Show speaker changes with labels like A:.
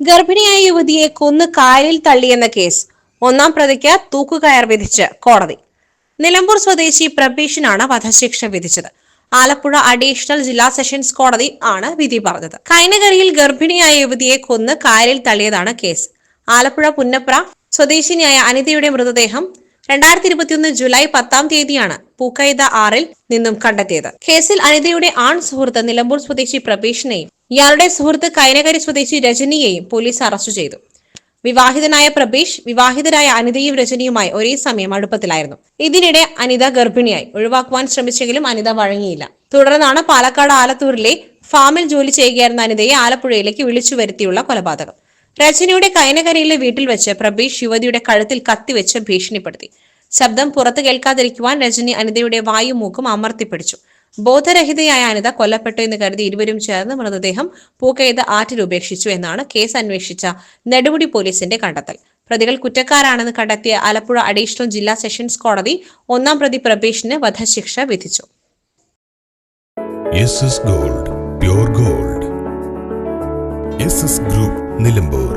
A: ഗർഭിണിയായ യുവതിയെ കൊന്ന് കായലിൽ തള്ളിയെന്ന കേസ്. ഒന്നാം പ്രതിക്ക് തൂക്കുകയർ വിധിച്ച് കോടതി. നിലമ്പൂർ സ്വദേശി പ്രബീഷിനാണ് വധശിക്ഷ വിധിച്ചത്. ആലപ്പുഴ അഡീഷണൽ ജില്ലാ സെഷൻസ് കോടതി ആണ് വിധി പറഞ്ഞത്. കൈനകരിയിൽ ഗർഭിണിയായ യുവതിയെ കൊന്ന് കായലിൽ തള്ളിയതാണ് കേസ്. ആലപ്പുഴ പുന്നപ്ര സ്വദേശിനിയായ അനിതയുടെ മൃതദേഹം രണ്ടായിരത്തി ഇരുപത്തിയൊന്ന് ജൂലൈ പത്താം തീയതിയാണ് പൂക്കൈത ആറിൽ നിന്നും കണ്ടെത്തിയത്. കേസിൽ അനിതയുടെ ആൺ സുഹൃത്ത് നിലമ്പൂർ സ്വദേശി പ്രബീഷിനെയും ഇയാളുടെ സുഹൃത്ത് കൈനകരി സ്വദേശി രജനിയെയും പോലീസ് അറസ്റ്റ് ചെയ്തു. വിവാഹിതനായ പ്രബീഷ് വിവാഹിതരായ അനിതയും രജനിയുമായി ഒരേ സമയം അടുപ്പത്തിലായിരുന്നു. ഇതിനിടെ അനിത ഗർഭിണിയായി. ഒഴിവാക്കുവാൻ ശ്രമിച്ചെങ്കിലും അനിത വഴങ്ങിയില്ല. തുടർന്നാണ് പാലക്കാട് ആലത്തൂരിലെ ഫാമിൽ ജോലി ചെയ്യുകയായിരുന്ന അനിതയെ ആലപ്പുഴയിലേക്ക് വിളിച്ചു വരുത്തിയുള്ള കൊലപാതകം. രജനിയുടെ കൈനകരയിലെ വീട്ടിൽ വെച്ച് പ്രബീഷ് യുവതിയുടെ കഴുത്തിൽ കത്തിവെച്ച് ഭീഷണിപ്പെടുത്തി. ശബ്ദം പുറത്തു കേൾക്കാതിരിക്കുവാൻ രജനി അനിതയുടെ വായുമൂക്കും അമർത്തിപ്പിടിച്ചു. ബോധരഹിതയായ അനിത കൊല്ലപ്പെട്ടു എന്ന് കരുതി ഇരുവരും ചേർന്ന് മൃതദേഹം പൂക്കെയ്ത് ആറ്റിൽ ഉപേക്ഷിച്ചു എന്നാണ് കേസ് അന്വേഷിച്ച നെടുമുടി പോലീസിന്റെ കണ്ടെത്തൽ. പ്രതികൾ കുറ്റക്കാരാണെന്ന് കണ്ടെത്തിയ ആലപ്പുഴ അഡീഷണൽ ജില്ലാ സെഷൻസ് കോടതി ഒന്നാം പ്രതി പ്രബേഷിന് വധശിക്ഷ വിധിച്ചു.
B: Gold gold group Nilambur